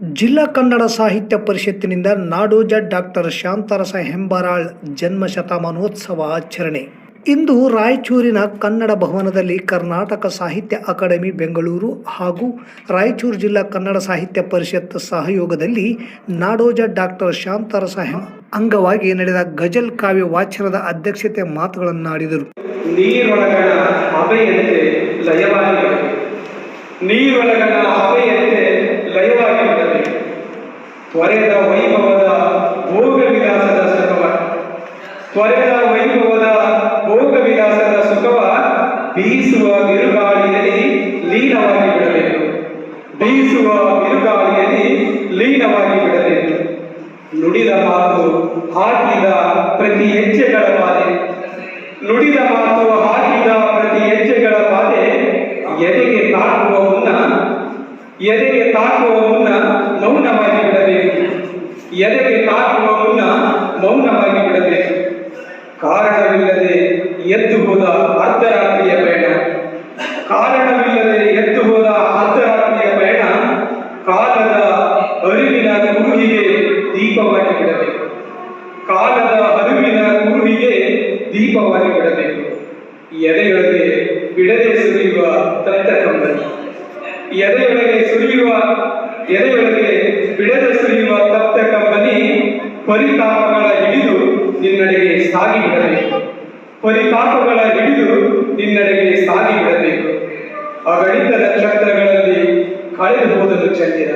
ಜಿಲ್ಲಾ ಕನ್ನಡ ಸಾಹಿತ್ಯ ಪರಿಷತ್ತಿನಿಂದ ನಾಡೋಜ ಡಾಕ್ಟರ್ ಶಾಂತರಸ ಹೆಂಬರಾಳ್ ಜನ್ಮ ಶತಮಾನೋತ್ಸವ ಆಚರಣೆ. ಇಂದು ರಾಯಚೂರಿನ ಕನ್ನಡ ಭವನದಲ್ಲಿ ಕರ್ನಾಟಕ ಸಾಹಿತ್ಯ ಅಕಾಡೆಮಿ ಬೆಂಗಳೂರು ಹಾಗೂ ರಾಯಚೂರು ಜಿಲ್ಲಾ ಕನ್ನಡ ಸಾಹಿತ್ಯ ಪರಿಷತ್ ಸಹಯೋಗದಲ್ಲಿ ನಾಡೋಜ ಡಾಕ್ಟರ್ ಶಾಂತರಸ ಹೆಂ, ಅಂಗವಾಗಿ ನಡೆದ ಗಜಲ್ ಕಾವ್ಯ ವಾಚನದ ಅಧ್ಯಕ್ಷತೆ ಮಾತುಗಳನ್ನಾಡಿದರು. ನೀರೊಳಗಣ ನೀರೊಳಗಣ ತ್ವರೆದ ವೈಭವದ ಭೋಗ ವಿಲಾಸದ ಸುಖವ. ತ್ವರೆದ ವೈಭವದ ಭೋಗ ವಿಲಾಸದ ಸುಖವ ಬೀಸುವ ಬಿರುಗಾಳಿಯಲ್ಲಿ ಲೀನವಾಗಿ ಬಿಡಬೇಕು. ಬೀಸುವ ಬಿರುಗಾಳಿಯಲ್ಲಿ ಲೀನವಾಗಿ ಬಿಡಬೇಕು. ನುಡಿದ ಮಾತು ಹಾಕಿದ ಪ್ರತಿ ಹೆಜ್ಜೆಗಳ ಪಾದೆ ನುಡಿದ ಮಾತು ಹಾಕಿದ ಪ್ರತಿ ಹೆಜ್ಜೆಗಳ ಪಾದೆ ಎದೆಗೆ ತಾಕುವ ಮುನ್ನ ಎದೆಗೆ ತಾಕುವ ಮುನ್ನ ಮೌನವಾಗಿ ಬಿಡಬೇಕು. ಎದೆಗೆ ತಾಕುವ ಮುನ್ನ ಮೌನವಾಗಿ ಬಿಡಬೇಕು. ಕಾರಣವಿಲ್ಲದೆ ಎದ್ದು ಹೋದ ಅರ್ಧರಾತ್ರಿಯ ಬೇಡ. ಕಾರಣವಿಲ್ಲದೆ ಎದ್ದು ಹೋದ ಅರ್ಧರಾತ್ರಿಯ ಬೇಡ. ಕಾಲದ ಅರಿವಿನ ಕುರುಹಿಗೆ ದೀಪವಾಗಿ ಬಿಡಬೇಕು. ಕಾಲದ ಅರಿವಿನ ಕುರುಹಿಗೆ ದೀಪವಾಗಿ ಬಿಡಬೇಕು. ಎದೆಯೊಳಗೆ ಬಿಡದೆ ಸುರಿಯುವ ತತ್ತ ಕಂಬನಿ ಎದೆಯೊಳಗೆ ಸುರಿಯುವ, ಎದೆಯೊಳಗೆ ಬಿಡದೆ ಸುರಿಯುವ ತಪ್ತ ಕಂಬನಿ ಪರಿತಾಪಗಳ ಹಿಡಿದು ನಿನ್ನಡೆಗೆ ಸಾಗಿ ಬಿಡಬೇಕು ಪರಿತಾಪಗಳ ಹಿಡಿದು ನಿನ್ನಡೆಗೆ ಸಾಗಿ ಬಿಡಬೇಕು ಅಗಣಿತ ನಕ್ಷತ್ರಗಳಲ್ಲಿ ಕಳೆದು ಹೋದಲು ಚಂದಿರ